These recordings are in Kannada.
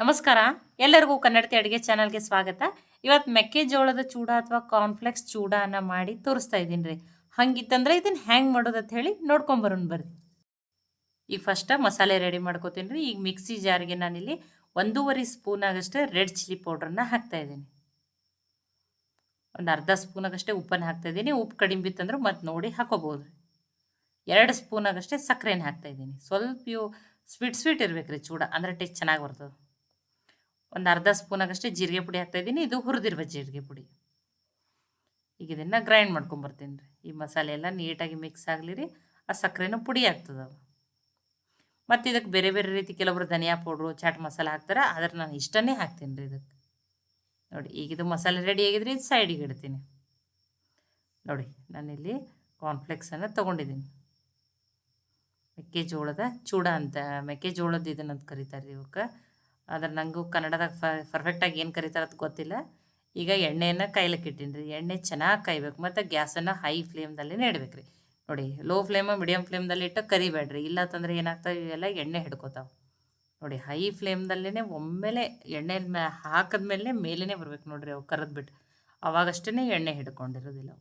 ನಮಸ್ಕಾರ. ಎಲ್ಲರಿಗೂ ಕನ್ನಡತಿ ಅಡುಗೆ ಚಾನಲ್ಗೆ ಸ್ವಾಗತ. ಇವತ್ತು ಮೆಕ್ಕೆಜೋಳದ ಚೂಡ ಅಥವಾ ಕಾರ್ನ್ಫ್ಲೆಕ್ಸ್ ಚೂಡಾನ ಮಾಡಿ ತೋರಿಸ್ತಾ ಇದ್ದೀನಿ ರೀ. ಹಂಗಿತ್ತಂದ್ರೆ ಇದನ್ನು ಹ್ಯಾಂಗ್ ಮಾಡೋದು ಅಂತ ಹೇಳಿ ನೋಡ್ಕೊಂಬರೋಣ ಬರ್ರಿ. ಈಗ ಫಸ್ಟ್ ಮಸಾಲೆ ರೆಡಿ ಮಾಡ್ಕೋತೀನಿ ರೀ. ಈಗ ಮಿಕ್ಸಿ ಜಾರಿಗೆ ನಾನಿಲ್ಲಿ ಒಂದೂವರೆ ಸ್ಪೂನ್ ಆಗಷ್ಟೇ ರೆಡ್ ಚಿಲ್ಲಿ ಪೌಡ್ರನ್ನ ಹಾಕ್ತಾ ಇದ್ದೀನಿ. ಒಂದು ಅರ್ಧ ಸ್ಪೂನ್ ಆಗಷ್ಟೇ ಉಪ್ಪನ್ನು ಹಾಕ್ತಾ ಇದ್ದೀನಿ. ಉಪ್ಪು ಕಡಿಮೆ ಬಿತ್ತಂದ್ರೆ ಮತ್ತೆ ನೋಡಿ ಹಾಕೋಬೋದು ಎರಡು ಸ್ಪೂನ್ ಆಗಷ್ಟೇ ಸಕ್ಕರೆನ ಹಾಕ್ತಾ ಇದ್ದೀನಿ. ಸ್ವಲ್ಪ ಸ್ವೀಟ್ ಸ್ವೀಟ್ ಇರಬೇಕು ರೀ ಚೂಡ. ಅಂದರೆ ಟೇಸ್ಟ್ ಚೆನ್ನಾಗಿ ಬರ್ತದೆ. ಒಂದು ಅರ್ಧ ಸ್ಪೂನ್ ಆಗಷ್ಟೇ ಜೀರಿಗೆ ಪುಡಿ ಹಾಕ್ತಾ ಇದ್ದೀನಿ. ಇದು ಹುರಿದಿರುವ ಜೀರಿಗೆ ಪುಡಿ. ಈಗ ಇದನ್ನು ಗ್ರೈಂಡ್ ಮಾಡ್ಕೊಂಬರ್ತೀನಿ ರೀ. ಈ ಮಸಾಲೆ ಎಲ್ಲ ನೀಟಾಗಿ ಮಿಕ್ಸ್ ಆಗಲಿ ರೀ ಆ ಸಕ್ಕರೆನೂ ಪುಡಿ ಆಗ್ತದೆ ಮತ್ತು ಇದಕ್ಕೆ ಬೇರೆ ಬೇರೆ ರೀತಿ ಕೆಲವೊಬ್ರು ಧನಿಯಾ ಪೌಡ್ರು, ಚಾಟ್ ಮಸಾಲೆ ಹಾಕ್ತಾರೆ ಆದರೆ ನಾನು ಇಷ್ಟನ್ನೇ ಹಾಕ್ತೀನಿ ರೀ ಇದಕ್ಕೆ ನೋಡಿ, ಈಗ ಇದು ಮಸಾಲೆ ರೆಡಿ ಆಗಿದ್ರೆ ಇದು ಸೈಡಿಗೆ ಇಡ್ತೀನಿ. ನೋಡಿ, ನಾನಿಲ್ಲಿ ಕಾರ್ನ್ಫ್ಲೆಕ್ಸನ್ನು ತೊಗೊಂಡಿದ್ದೀನಿ. ಮೆಕ್ಕೆಜೋಳದ ಚೂಡ ಅಂತ, ಮೆಕ್ಕೆಜೋಳದ ಇದನ್ನಂತ ಕರೀತಾರೆ ಇವಕ್ಕೆ. ಆದ್ರೆ ನನಗೂ ಕನ್ನಡದಾಗ ಪರ್ಫೆಕ್ಟಾಗಿ ಏನು ಕರೀತಾರೆ ಅಂತ ಗೊತ್ತಿಲ್ಲ. ಈಗ ಎಣ್ಣೆಯನ್ನು ಕಾಯ್ಲಿಕ್ಕೆ ಇಟ್ಟೀನಿ ರೀ ಎಣ್ಣೆ ಚೆನ್ನಾಗಿ ಕಾಯ್ಬೇಕು, ಮತ್ತು ಗ್ಯಾಸನ್ನು ಹೈ ಫ್ಲೇಮ್ದಲ್ಲೇ ಇಡ್ಬೇಕು ರೀ ನೋಡಿ ಲೋ ಫ್ಲೇಮ ಮೀಡಿಯಮ್ ಫ್ಲೇಮ್ದಲ್ಲಿ ಇಟ್ಟು ಕರಿಬೇಡ್ರಿ. ಇಲ್ಲ ತಂದ್ರೆ ಏನಾಗ್ತಾವೆ, ಇವೆಲ್ಲ ಎಣ್ಣೆ ಹಿಡ್ಕೋತಾವೆ. ನೋಡಿ ಹೈ ಫ್ಲೇಮ್ದಲ್ಲೇ ಒಮ್ಮೆಲೆ ಎಣ್ಣೆ ಮ್ಯಾ ಹಾಕಿದ್ಮೇಲೆ ಮೇಲೇ ಬರ್ಬೇಕು ನೋಡಿರಿ ಅವು ಕರೆದ್ಬಿಟ್ಟು ಅವಾಗಷ್ಟೇ ಎಣ್ಣೆ ಹಿಡ್ಕೊಂಡಿರೋದಿಲ್ಲ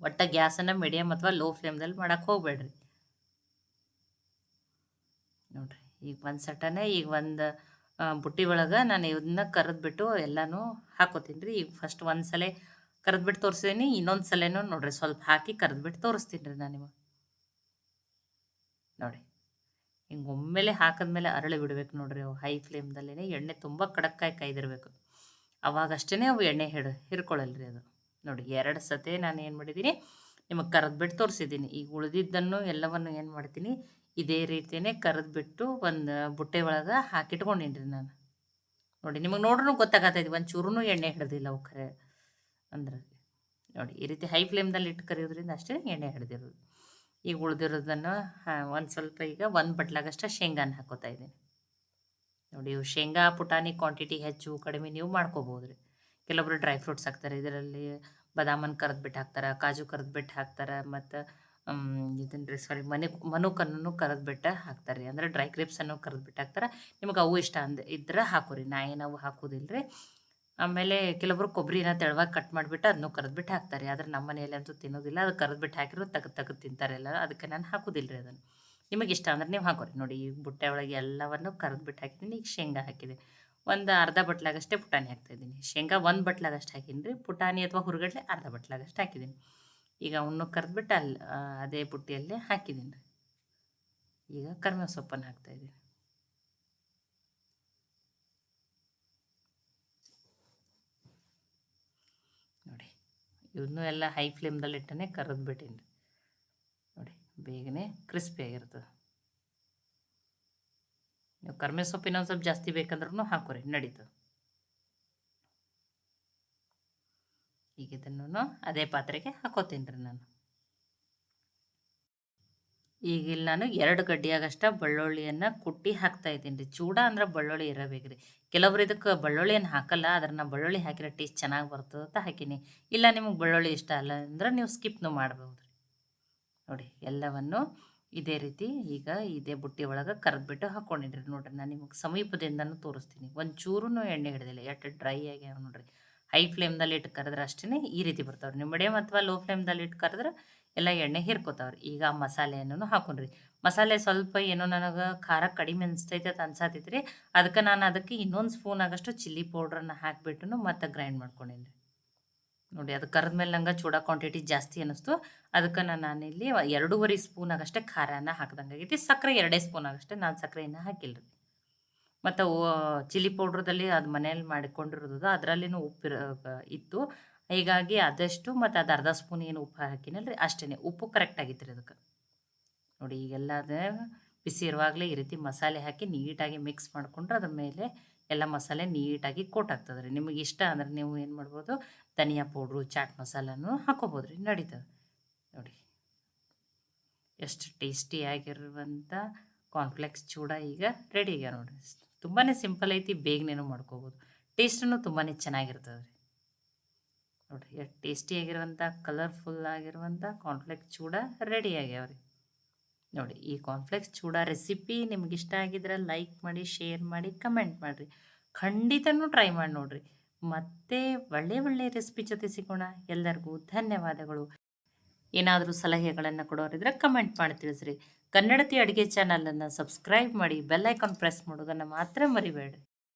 ಒಟ್ಟು ಗ್ಯಾಸನ್ನು ಮೀಡಿಯಮ್ ಅಥವಾ ಲೋ ಫ್ಲೇಮ್ದಲ್ಲಿ ಮಾಡೋಕ್ಕೆ ಹೋಗ್ಬೇಡ್ರಿ. ನೋಡಿರಿ. ಈಗ ಒಂದು ಸಟನೇ ಈಗ ಒಂದು ಬುಟ್ಟಿ ಒಳಗೆ ನಾನು ಇದನ್ನ ಕರೆದ್ಬಿಟ್ಟು ಎಲ್ಲನೂ ಹಾಕೋತೀನಿ ರೀ. ಈಗ ಫಸ್ಟ್ ಒಂದು ಸಲ ಕರೆದ್ಬಿಟ್ಟು ತೋರಿಸಿದೀನಿ ಇನ್ನೊಂದು ಸಲನೂ ನೋಡಿರಿ ಸ್ವಲ್ಪ ಹಾಕಿ ಕರೆದ್ಬಿಟ್ಟು ತೋರಿಸ್ತೀನಿ ರೀ ನಾನು ನೋಡಿ, ಹಿಂಗೆ ಒಮ್ಮೆಲೆ ಹಾಕಿದ್ಮೇಲೆ ಅರಳಿ ಬಿಡ್ಬೇಕು ನೋಡ್ರಿ ಅವು ಹೈ ಫ್ಲೇಮ್ದಲ್ಲೇ ಎಣ್ಣೆ ತುಂಬ ಕಡಕ್ಕಾಗಿ ಕಾಯ್ದಿರ್ಬೇಕು. ಅವಾಗಷ್ಟೇ ಅವು ಎಣ್ಣೆ ಹಿಡ ಹಿರ್ಕೊಳ್ಳಲ್ರಿ ಅದು. ನೋಡಿ, ಎರಡು ಸತಿ ನಾನು ಏನು ಮಾಡಿದ್ದೀನಿ ನಿಮಗೆ ಕರೆದ್ಬಿಟ್ಟು ತೋರಿಸಿದ್ದೀನಿ ಈಗ ಉಳಿದಿದ್ದನ್ನು ಎಲ್ಲವನ್ನು ಏನು ಮಾಡ್ತೀನಿ ಇದೇ ರೀತಿಯೇ ಕರೆದ್ಬಿಟ್ಟು ಒಂದು ಬುಟ್ಟೆ ಒಳಗೆ ಹಾಕಿಟ್ಕೊಂಡೀನಿ ರೀ ನಾನು. ನೋಡಿ, ನಿಮಗೆ ನೋಡ್ರೂ ಗೊತ್ತಾಗತ್ತೈತಿ ಒಂದು ಚೂರೂ ಎಣ್ಣೆ ಹಿಡ್ದಿಲ್ಲ ಅವು ಖರೆ ಅಂದ್ರೆ. ನೋಡಿ, ಈ ರೀತಿ ಹೈ ಫ್ಲೇಮ್ದಲ್ಲಿ ಇಟ್ಟು ಕರಿಯೋದ್ರಿಂದ ಅಷ್ಟೇ ಎಣ್ಣೆ ಹಿಡ್ದಿರೋದು. ಈಗ ಉಳಿದಿರೋದನ್ನು ಒಂದು ಸ್ವಲ್ಪ ಈಗ ಒಂದು ಬಟ್ಲಾಗಷ್ಟೇ ಶೇಂಗಾನ ಹಾಕೋತಾ ಇದ್ದೀನಿ. ನೋಡಿ, ಇವು ಶೇಂಗಾ ಪುಟಾಣಿ ಕ್ವಾಂಟಿಟಿ ಹೆಚ್ಚು ಕಡಿಮೆ ನೀವು ಮಾಡ್ಕೋಬೋದು ರೀ ಕೆಲವೊಬ್ರು ಡ್ರೈ ಫ್ರೂಟ್ಸ್ ಹಾಕ್ತಾರೆ, ಇದರಲ್ಲಿ ಬಾದಾಮನ್ನು ಕರೆದ್ಬಿಟ್ಟು ಹಾಕ್ತಾರೆ, ಕಾಜು ಕರೆದ್ಬಿಟ್ಟು ಹಾಕ್ತಾರೆ, ಮತ್ತು ಇದನ್ನು ಸಾರಿ ಮನೆ ಮನುಕನ್ನು ಕರೆದ್ಬಿಟ್ಟು ಹಾಕ್ತಾರೆ ರೀ ಅಂದರೆ ಡ್ರೈ ಕ್ರೇಪ್ಸನ್ನು ಕರೆದ್ಬಿಟ್ಟು ಹಾಕ್ತಾರೆ. ನಿಮಗೆ ಅವು ಇಷ್ಟ ಅಂದ, ಇದ್ರೆ ಹಾಕೋರಿ. ನಾ ಏನು ಅವು ಹಾಕೋದಿಲ್ಲ ರೀ ಆಮೇಲೆ ಕೆಲವರು ಕೊಬ್ಬರಿನ ತೆಳವಾಗಿ ಕಟ್ ಮಾಡಿಬಿಟ್ಟು ಅದನ್ನು ಕರೆದ್ಬಿಟ್ಟು ಹಾಕ್ತಾರೆ ಆದ್ರೆ ನಮ್ಮ ಮನೆಯಲ್ಲಿ ಅಂತೂ ತಿನ್ನೋದಿಲ್ಲ. ಅದು ಕರೆದ್ಬಿಟ್ಟು ಹಾಕಿರೋ, ತೆಗೆದು, ತಗದು ತಿಂತಾರೆ ಎಲ್ಲ ಅದಕ್ಕೆ ನಾನು ಹಾಕೋದಿಲ್ಲ ರೀ ಅದನ್ನು. ನಿಮಗೆ ಇಷ್ಟ ಅಂದ್ರೆ ನೀವು ಹಾಕೋರಿ. ನೋಡಿ, ಈ ಬುಟ್ಟೆ ಒಳಗೆ ಎಲ್ಲವನ್ನು ಕರೆದ್ಬಿಟ್ಟು ಹಾಕಿದ್ದೀನಿ. ಈಗ ಶೇಂಗಾ ಹಾಕಿದೆ. ಒಂದು ಅರ್ಧ ಬಟ್ಲಾಗಷ್ಟೇ ಪುಟಾಣಿ ಹಾಕ್ತಾಯಿದ್ದೀನಿ ಶೇಂಗಾ ಒಂದು ಬಟ್ಲಾಗಷ್ಟು ಹಾಕಿನಿ ರೀ ಪುಟಾಣಿ ಅಥವಾ ಹುರುಗಡ್ಲೆ ಅರ್ಧ ಬಟ್ಲಾಗಷ್ಟು ಹಾಕಿದ್ದೀನಿ. ಈಗ ಅವನ್ನ ಕರೆದ್ಬಿಟ್ಟು ಅಲ್ಲಿ ಅದೇ ಬುಟ್ಟಿಯಲ್ಲೇ ಹಾಕಿದ್ದೀನಿ. ರೀ ಈಗ ಕರ್ಮೆ ಸೊಪ್ಪನ್ನು ಹಾಕ್ತಾಯಿದ್ದೀನಿ ನೋಡಿ ಇವನ್ನೂ ಎಲ್ಲ ಹೈ ಫ್ಲೇಮ್ದಲ್ಲಿ ಇಟ್ಟನೆ ರೀ ನೋಡಿ, ಬೇಗನೆ ಕ್ರಿಸ್ಪಿ ಆಗಿರ್ತದೆ ನೀವು ಕರ್ಮೆ ಸೊಪ್ಪಿನ ಒಂದು ಸ್ವಲ್ಪ ಜಾಸ್ತಿ ಬೇಕಂದ್ರೂ ಹಾಕೋರಿ ನಡೀತದೆ ಈಗ ಇದನ್ನು ಅದೇ ಪಾತ್ರೆಗೆ ಹಾಕೋತೀನಿ ರೀ ನಾನು. ಈಗ ಇಲ್ಲಿ ನಾನು ಎರಡು ಗಡ್ಡಿಯಾಗಷ್ಟ ಬೆಳ್ಳುಳ್ಳಿಯನ್ನು ಕುಟ್ಟಿ ಹಾಕ್ತಾ ಇದ್ದೀನಿ. ರೀ ಚೂಡ ಅಂದ್ರೆ ಬೆಳ್ಳುಳ್ಳಿ ಇರಬೇಕು ರೀ ಕೆಲವ್ರು ಇದಕ್ಕೆ ಬೆಳ್ಳುಳ್ಳಿಯನ್ನು ಹಾಕಲ್ಲ, ಆದ್ರೆ ನಾನು ಬೆಳ್ಳುಳ್ಳಿ ಹಾಕಿರೋ ಟೇಸ್ಟ್ ಚೆನ್ನಾಗಿ ಬರ್ತದೆ ಅಂತ ಹಾಕೀನಿ. ಇಲ್ಲ ನಿಮಗೆ ಬೆಳ್ಳುಳ್ಳಿ ಇಷ್ಟ ಅಲ್ಲ ಅಂದ್ರೆ ನೀವು ಸ್ಕಿಪ್ನು ಮಾಡ್ಬೋದು ರೀ ನೋಡಿ, ಎಲ್ಲವನ್ನು ಇದೇ ರೀತಿ ಈಗ ಇದೇ ಬುಟ್ಟಿ ಒಳಗೆ ಕರೆದ್ಬಿಟ್ಟು ಹಾಕ್ಕೊಂಡಿದ್ರಿ ನೋಡ್ರಿ. ನಾನು ನಿಮಗೆ ಸಮೀಪದಿಂದನೂ ತೋರಿಸ್ತೀನಿ. ಒಂದು ಚೂರೂ ಎಣ್ಣೆ ಹಿಡಿದಿಲ್ಲ ಎಷ್ಟು ಡ್ರೈ ಆಗ್ಯಾವ ನೋಡ್ರಿ. ಹೈ ಫ್ಲೇಮ್ದಲ್ಲಿ ಇಟ್ಟು ಕರೆದ್ರೆ ಅಷ್ಟೇ ಈ ರೀತಿ ಬರ್ತಾವ್ರಿ. ನೀವು ಮೀಡಿಯಮ್ ಅಥವಾ ಲೋ ಫ್ಲೇಮ್ದಲ್ಲಿ ಇಟ್ಟು ಕರೆದ್ರೆ ಎಲ್ಲ ಎಣ್ಣೆ ಹಿರ್ಕೋತಾವ್ರಿ. ಈಗ ಮಸಾಲೆಯನ್ನು ಹಾಕೊಂಡ್ರಿ. ಮಸಾಲೆ ಸ್ವಲ್ಪ ಏನೋ ನನಗೆ ಖಾರ ಕಡಿಮೆ ಅನಿಸ್ತೈತೆ ಅಂತ ಅನ್ಸಾತೈತಿ ರೀ ಅದಕ್ಕೆ ನಾನು ಅದಕ್ಕೆ ಇನ್ನೊಂದು ಸ್ಪೂನ್ ಆಗಷ್ಟು ಚಿಲ್ಲಿ ಪೌಡ್ರನ್ನ ಹಾಕಿಬಿಟ್ಟು ಮತ್ತೆ ಗ್ರೈಂಡ್ ಮಾಡ್ಕೊಂಡೇನಿ ನೋಡಿ, ಅದು ಕರೆದ್ಮೇಲೆ ನಂಗೆ ಚೂಡ ಕ್ವಾಂಟಿಟಿ ಜಾಸ್ತಿ ಅನ್ನಿಸ್ತು ಅದಕ್ಕೆ ನಾನು ನಾನಿಲ್ಲಿ ಎರಡೂವರೆ ಸ್ಪೂನ್ ಆಗಷ್ಟೇ ಖಾರನ ಹಾಕ್ದಂಗೆ ಆಗೈತಿ ಸಕ್ಕರೆ ಎರಡೇ ಸ್ಪೂನ್ ಆಗಷ್ಟೇ ನಾನು ಸಕ್ಕರೆಯನ್ನು ಹಾಕಿಲ್ಲ ರೀ ಮತ್ತು ಚಿಲ್ಲಿ ಪೌಡ್ರದಲ್ಲಿ ಅದು ಮನೇಲಿ ಮಾಡಿಕೊಂಡಿರೋದು ಅದರಲ್ಲಿನೂ ಉಪ್ಪು ಇತ್ತು. ಹೀಗಾಗಿ ಅದಷ್ಟು ಮತ್ತು ಅದು ಅರ್ಧ ಸ್ಪೂನ್ ಏನು ಉಪ್ಪು ಹಾಕಿನಲ್ಲ ರೀ ಅಷ್ಟೇ ಉಪ್ಪು ಕರೆಕ್ಟ್ ಆಗಿತ್ತು ರೀ ಅದಕ್ಕೆ. ನೋಡಿ ಈಗೆಲ್ಲ ಅದೇ ಬಿಸಿ ಇರುವಾಗಲೇ ಈ ರೀತಿ ಮಸಾಲೆ ಹಾಕಿ ನೀಟಾಗಿ ಮಿಕ್ಸ್ ಮಾಡಿಕೊಂಡ್ರೆ ಅದ್ರ ಮೇಲೆ ಎಲ್ಲ ಮಸಾಲೆ ನೀಟಾಗಿ ಕೋಟ್ ಆಗ್ತದೆ ರೀ ನಿಮಗೆ ಇಷ್ಟ ಅಂದರೆ ನೀವು ಏನು ಮಾಡ್ಬೋದು, ಧನಿಯಾ ಪೌಡ್ರು, ಚಾಟ್ ಮಸಾಲನೂ ಹಾಕೋಬೋದು ರೀ ನಡೀತದೆ. ನೋಡಿ, ಎಷ್ಟು ಟೇಸ್ಟಿಯಾಗಿರುವಂಥ ಕಾನ್ಫ್ಲೆಕ್ಸ್ ಚೂಡ ಈಗ ರೆಡಿ ಆಗ್ಯಾವ ನೋಡಿರಿ. ತುಂಬಾ ಸಿಂಪಲ್ ಐತಿ, ಬೇಗನೇನು ಮಾಡ್ಕೋಬೋದು. ಟೇಸ್ಟೂ ತುಂಬಾ ಚೆನ್ನಾಗಿರ್ತದೆ ರೀ ನೋಡಿರಿ, ಎಷ್ಟು ಟೇಸ್ಟಿಯಾಗಿರುವಂಥ ಕಲರ್ಫುಲ್ ಆಗಿರುವಂಥ ಕಾನ್ಫ್ಲೆಕ್ಸ್ ಚೂಡ ರೆಡಿ ಆಗ್ಯಾವ ನೋಡಿ, ಈ ಕಾನ್ಫ್ಲೆಕ್ಸ್ ಚೂಡ ರೆಸಿಪಿ ನಿಮ್ಗೆ ಇಷ್ಟ ಆಗಿದ್ರೆ ಲೈಕ್ ಮಾಡಿ ಶೇರ್ ಮಾಡಿ ಕಮೆಂಟ್ ಮಾಡಿರಿ. ಖಂಡಿತನೂ ಟ್ರೈ ಮಾಡಿ ನೋಡಿರಿ. ಮತ್ತೆ ಒಳ್ಳೆ ಒಳ್ಳೆ ರೆಸಿಪಿ ಜೊತೆ ಸಿಗೋಣ. ಎಲ್ಲರಿಗೂ ಧನ್ಯವಾದಗಳು. ಏನಾದರೂ ಸಲಹೆಗಳನ್ನು ಕೊಡೋರಿದ್ರೆ ಕಮೆಂಟ್ ಮಾಡಿ ತಿಳಿಸ್ರಿ. ಕನ್ನಡತಿ ಅಡುಗೆ ಚಾನಲನ್ನು ಸಬ್ಸ್ಕ್ರೈಬ್ ಮಾಡಿ ಬೆಲ್ ಐಕಾನ್ ಪ್ರೆಸ್ ಮಾಡೋದನ್ನು ಮಾತ್ರ ಮರಿಬೇಡ್ರಿ